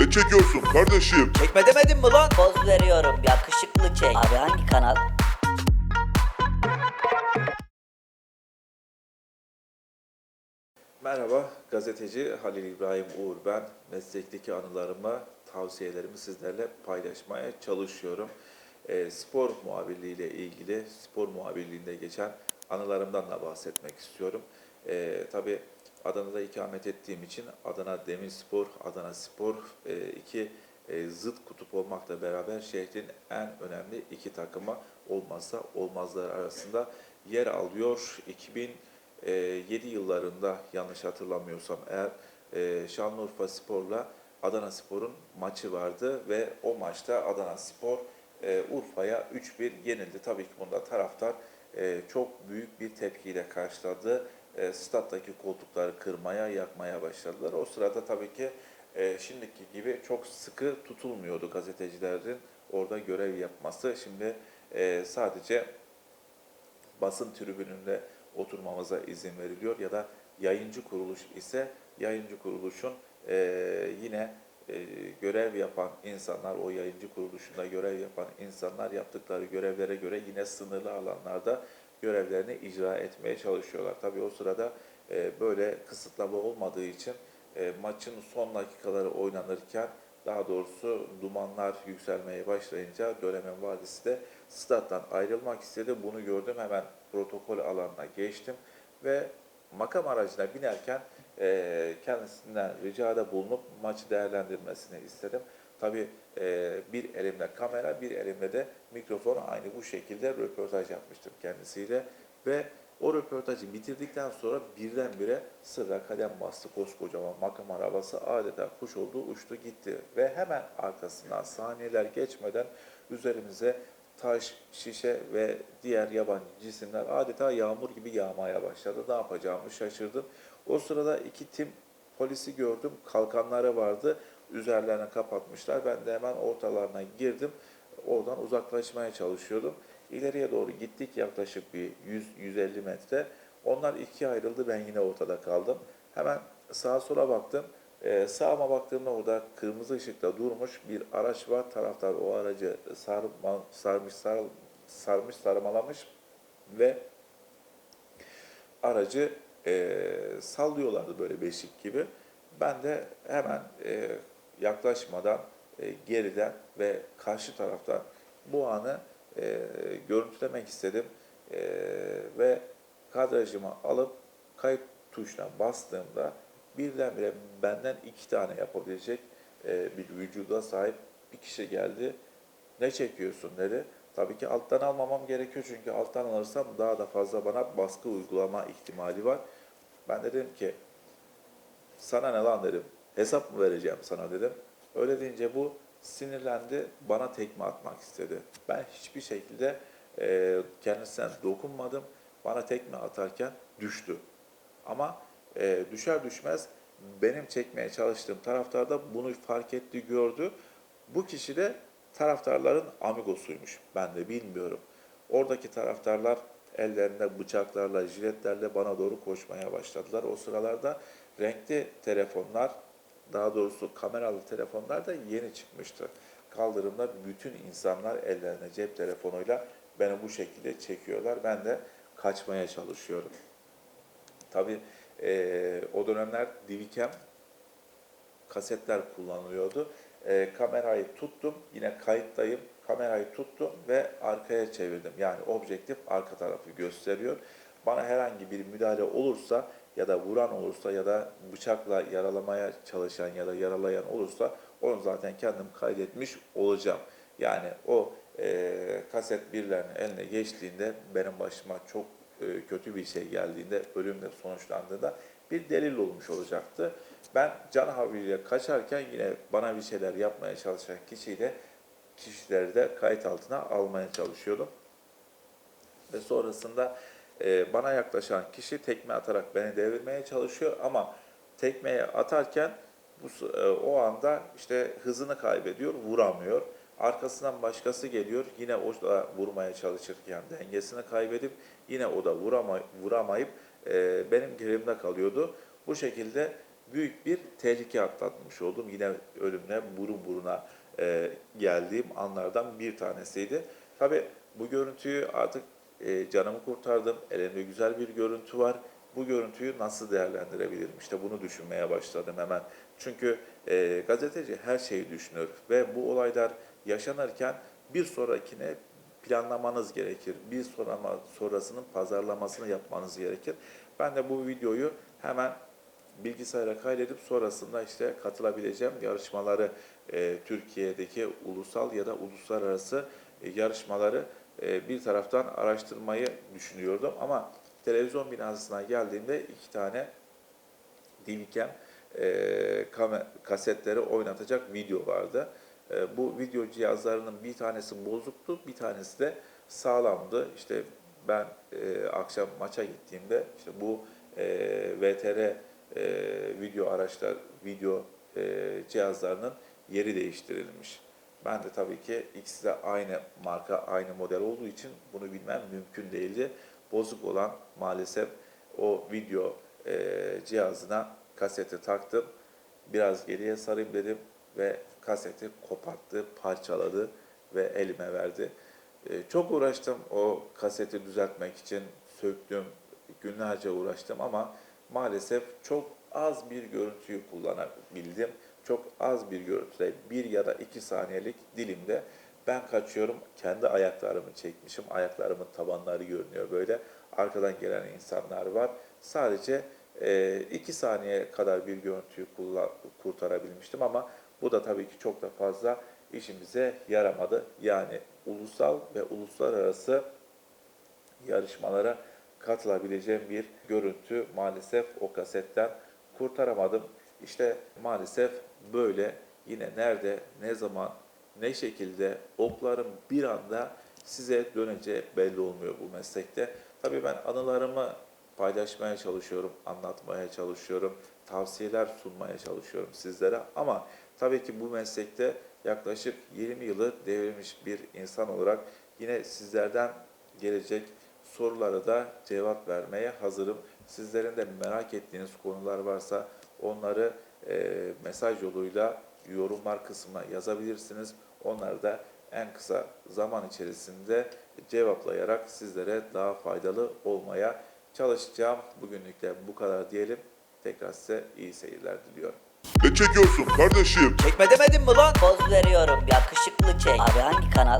Ne çekiyorsun kardeşim? Çekme demedim mi lan? Poz veriyorum yakışıklı çek. Abi hangi kanal? Merhaba, gazeteci Halil İbrahim Uğur ben. Meslekteki anılarımı, tavsiyelerimi sizlerle paylaşmaya çalışıyorum. E, spor muhabirliği ile ilgili, spor muhabirliğinde geçen anılarımdan da bahsetmek istiyorum. E, tabii Adana'da ikamet ettiğim için Adana Demirspor, Adana Spor e, iki e, zıt kutup olmakla beraber şehrin en önemli iki takımı olmazsa olmazlar arasında yer alıyor. 2000 e, 7 yıllarında yanlış hatırlamıyorsam eğer e, Şanlıurfa Spor'la Adana Spor'un maçı vardı ve o maçta Adana Spor e, Urfa'ya 3-1 yenildi. Tabii ki bunda taraftar e, çok büyük bir tepkiyle karşıladı. E, stattaki koltukları kırmaya, yakmaya başladılar. O sırada tabii ki e, şimdiki gibi çok sıkı tutulmuyordu gazetecilerin orada görev yapması. Şimdi e, sadece basın tribününde oturmamıza izin veriliyor ya da yayıncı kuruluş ise yayıncı kuruluşun eee, yine eee, görev yapan insanlar, o yayıncı kuruluşunda görev yapan insanlar yaptıkları görevlere göre yine sınırlı alanlarda görevlerini icra etmeye çalışıyorlar. Tabii o sırada eee, böyle kısıtlama olmadığı için eee, maçın son dakikaları oynanırken daha doğrusu dumanlar yükselmeye başlayınca dönemin valisi de stat'tan ayrılmak istedi. Bunu gördüm hemen protokol alanına geçtim ve makam aracına binerken eee kendisinden ricada bulunup maçı değerlendirmesini istedim. Tabii eee, bir elimde kamera, bir elimde de mikrofon aynı bu şekilde röportaj yapmıştım kendisiyle ve o röportajı bitirdikten sonra birdenbire sırra kadem bastı koskocaman makam arabası adeta kuş oldu uçtu gitti ve hemen arkasından saniyeler geçmeden üzerimize taş, şişe ve diğer yabancı cisimler adeta yağmur gibi yağmaya başladı. Ne yapacağımı şaşırdım. O sırada iki tim polisi gördüm. Kalkanları vardı. Üzerlerine kapatmışlar. Ben de hemen ortalarına girdim. Oradan uzaklaşmaya çalışıyordum. İleriye doğru gittik yaklaşık bir 100-150 metre. Onlar ikiye ayrıldı. Ben yine ortada kaldım. Hemen sağa sola baktım. Ee, sağıma baktığımda orada kırmızı ışıkta durmuş bir araç var. Taraftar o aracı sarma, sarmış, sar, sarmış, sarmalamış ve aracı e, sallıyorlardı böyle beşik gibi. Ben de hemen e, yaklaşmadan e, geriden ve karşı taraftan bu anı e, görüntülemek istedim E, ve kadrajımı alıp kayıt tuşuna bastığımda birdenbire benden iki tane yapabilecek e, bir vücuda sahip bir kişi geldi. Ne çekiyorsun dedi. Tabii ki alttan almamam gerekiyor çünkü alttan alırsam daha da fazla bana baskı uygulama ihtimali var. Ben dedim ki sana ne lan dedim. Hesap mı vereceğim sana dedim. Öyle deyince bu sinirlendi, bana tekme atmak istedi. Ben hiçbir şekilde e, kendisine dokunmadım. Bana tekme atarken düştü. Ama e, düşer düşmez benim çekmeye çalıştığım taraftar da bunu fark etti, gördü. Bu kişi de taraftarların amigosuymuş. Ben de bilmiyorum. Oradaki taraftarlar ellerinde bıçaklarla, jiletlerle bana doğru koşmaya başladılar. O sıralarda renkli telefonlar, daha doğrusu kameralı telefonlar da yeni çıkmıştı. Kaldırımda bütün insanlar ellerine cep telefonuyla beni bu şekilde çekiyorlar. Ben de kaçmaya çalışıyorum. Tabii eee, o dönemler Divikem kasetler kullanılıyordu. Eee, kamerayı tuttum, yine kayıttayım. Kamerayı tuttum ve arkaya çevirdim. Yani objektif arka tarafı gösteriyor. Bana herhangi bir müdahale olursa ya da vuran olursa ya da bıçakla yaralamaya çalışan ya da yaralayan olursa onu zaten kendim kaydetmiş olacağım. Yani o eee, kaset birilerinin eline geçtiğinde benim başıma çok e, kötü bir şey geldiğinde, ölümle sonuçlandığında bir delil olmuş olacaktı. Ben can havliyle kaçarken yine bana bir şeyler yapmaya çalışan kişiyle kişileri de kayıt altına almaya çalışıyordum. Ve sonrasında e, bana yaklaşan kişi tekme atarak beni devirmeye çalışıyor ama tekmeye atarken bu, e, o anda işte hızını kaybediyor, vuramıyor. Arkasından başkası geliyor, yine o da vurmaya çalışırken dengesini kaybedip yine o da vurama, vuramayıp e, benim gerimde kalıyordu. Bu şekilde büyük bir tehlike atlatmış oldum. Yine ölümle burun buruna e, geldiğim anlardan bir tanesiydi. Tabii bu görüntüyü artık e, canımı kurtardım. Elimde güzel bir görüntü var. Bu görüntüyü nasıl değerlendirebilirim? İşte bunu düşünmeye başladım hemen. Çünkü e, gazeteci her şeyi düşünür ve bu olaylar yaşanırken bir sonrakine planlamanız gerekir. Bir sonrama, sonrasının pazarlamasını yapmanız gerekir. Ben de bu videoyu hemen bilgisayara kaydedip sonrasında işte katılabileceğim yarışmaları e, Türkiye'deki ulusal ya da uluslararası e, yarışmaları e, bir taraftan araştırmayı düşünüyordum ama televizyon binasına geldiğimde iki tane Dilkem e, kasetleri oynatacak video vardı. E, bu video cihazlarının bir tanesi bozuktu, bir tanesi de sağlamdı. İşte ben e, akşam maça gittiğimde işte bu e, VTR e, video araçlar, video e, cihazlarının yeri değiştirilmiş. Ben de tabii ki ikisi de aynı marka, aynı model olduğu için bunu bilmem mümkün değildi. Bozuk olan maalesef o video e, cihazına kaseti taktım. Biraz geriye sarayım dedim ve kaseti koparttı, parçaladı ve elime verdi. E, çok uğraştım o kaseti düzeltmek için, söktüm, günlerce uğraştım ama maalesef çok az bir görüntüyü kullanabildim. Çok az bir görüntüde, bir ya da iki saniyelik dilimde ben kaçıyorum, kendi ayaklarımı çekmişim, ayaklarımın tabanları görünüyor böyle. Arkadan gelen insanlar var. Sadece e, iki saniye kadar bir görüntüyü kurtarabilmiştim ama bu da tabii ki çok da fazla işimize yaramadı. Yani ulusal ve uluslararası yarışmalara katılabileceğim bir görüntü maalesef o kasetten kurtaramadım. İşte maalesef böyle yine nerede, ne zaman, ne şekilde okların bir anda size döneceği belli olmuyor bu meslekte. Tabii ben anılarımı paylaşmaya çalışıyorum, anlatmaya çalışıyorum, tavsiyeler sunmaya çalışıyorum sizlere. Ama tabii ki bu meslekte yaklaşık 20 yılı devirmiş bir insan olarak yine sizlerden gelecek sorulara da cevap vermeye hazırım. Sizlerin de merak ettiğiniz konular varsa onları e, mesaj yoluyla yorumlar kısmına yazabilirsiniz. Onları da en kısa zaman içerisinde cevaplayarak sizlere daha faydalı olmaya çalışacağım. Bugünlük de bu kadar diyelim. Tekrar size iyi seyirler diliyorum. Ne çekiyorsun kardeşim? Çekme demedim mi lan? Poz veriyorum yakışıklı çek. Abi hangi kanal?